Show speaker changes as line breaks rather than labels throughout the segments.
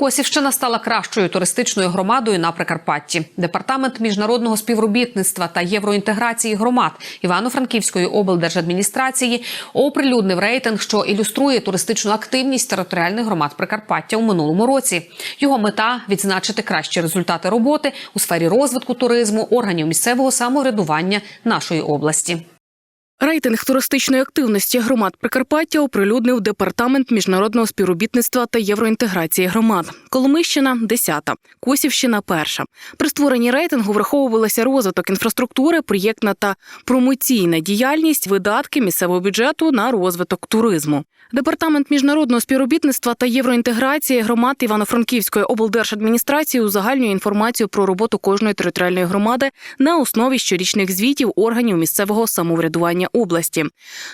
Косівщина стала кращою туристичною громадою на Прикарпатті. Департамент міжнародного співробітництва та євроінтеграції громад Івано-Франківської облдержадміністрації оприлюднив рейтинг, що ілюструє туристичну активність територіальних громад Прикарпаття у минулому році. Його мета відзначити кращі результати роботи у сфері розвитку туризму органів місцевого самоврядування нашої області.
Рейтинг туристичної активності громад Прикарпаття оприлюднив департамент міжнародного співробітництва та євроінтеграції громад. Коломищина – 10, Косівщина – перша. При створенні рейтингу враховувалися розвиток інфраструктури, проєктна та промоційна діяльність, видатки місцевого бюджету на розвиток туризму. Департамент міжнародного співробітництва та євроінтеграції громад Івано-Франківської облдержадміністрації узагальнює інформацію про роботу кожної територіальної громади на основі щорічних звітів органів місцевого самоврядування області.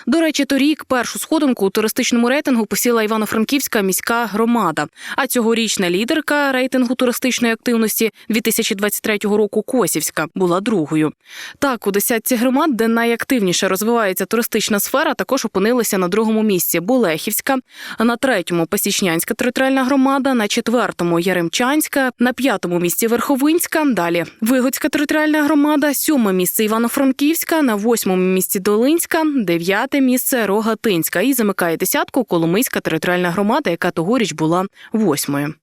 До речі, торік першу сходинку у туристичному рейтингу посіла Івано-Франківська міська громада. А цьогорічна лідерка рейтингу туристичної активності 2023 року Косівська була другою. Так, у десятці громад, де найактивніше розвивається туристична сфера, також опинилися на другому місці Болехівська, на третьому Пасічнянська територіальна громада, на четвертому Яремчанська, на п'ятому місці Верховинська. Далі Вигодська територіальна громада, сьоме місце Івано-Франківська, на восьмому місці Долинська, дев'яте місце Рогатинська і замикає десятку Коломийська територіальна громада, яка тогоріч була восьмою.